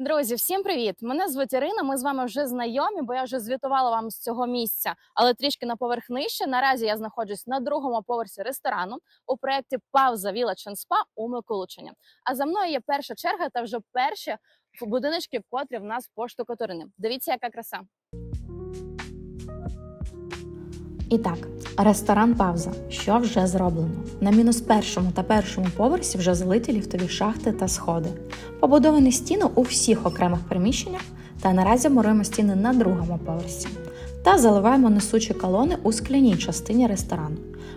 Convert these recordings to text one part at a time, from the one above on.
Друзі, всім привіт! Мене звуть Ірина. Ми з вами вже знайомі, бо я вже звітувала вам з цього місця, але трішки на поверх нижче. Наразі я знаходжусь на другому поверсі ресторану у проєкті Village and Spa у Миколичині. А за мною є перша черга та вже перші будиночки, котрі в нас поштукатурені. Дивіться, яка краса. І так, ресторан Павза. Що вже зроблено? На мінус першому та першому поверсі вже залиті ліфтові шахти та сходи. Побудовані стіни у всіх окремих приміщеннях, та наразі муруємо стіни на другому поверсі. Та заливаємо несучі колони у скляній частині ресторану.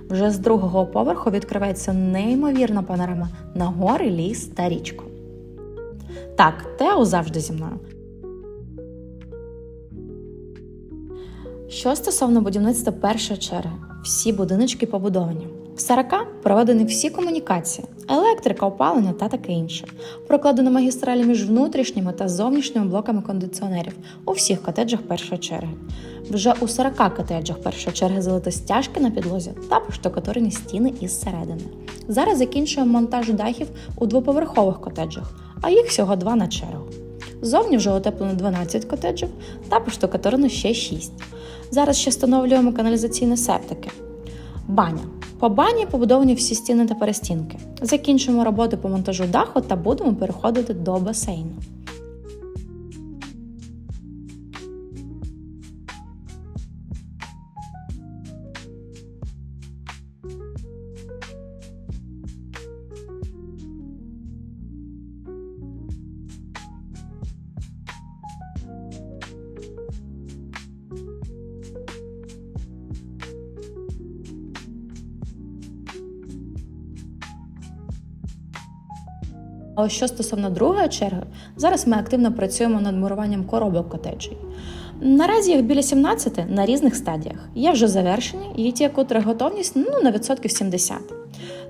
Вже з другого поверху відкривається неймовірна панорама на гори, ліс та річку. Так, Тео завжди зі мною. Що стосовно будівництва першої черги, всі будиночки побудовані. В 40 проведені всі комунікації, електрика, опалення та таке інше. Прокладено магістралі між внутрішніми та зовнішніми блоками кондиціонерів у всіх котеджах першої черги. Вже у 40 котеджах першої черги залито стяжки на підлозі та поштукатурені стіни із середини. Зараз закінчуємо монтаж дахів у двоповерхових котеджах, а їх всього два на чергу. Зовні вже утеплено 12 котеджів та поштукатурено ще 6. Зараз ще встановлюємо каналізаційні септики. Баня. По бані побудовані всі стіни та перестінки. Закінчуємо роботи по монтажу даху та будемо переходити до басейну. А що стосовно другої черги, зараз ми активно працюємо над муруванням коробок котеджей. Наразі їх біля 17 на різних стадіях. Є вже завершені, і ті, котрих готовність ну, на відсотків 70.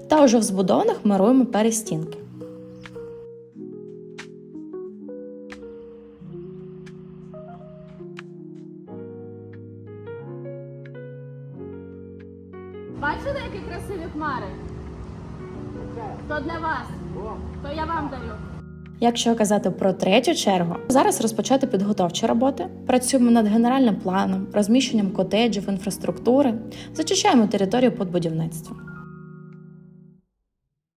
Та вже в збудованих мируємо перестінки. Бачили, які красиві хмари? То для вас, то я вам даю. Якщо казати про третю чергу, зараз розпочати підготовчі роботи. Працюємо над генеральним планом, розміщенням котеджів, інфраструктури, зачищаємо територію під будівництвом.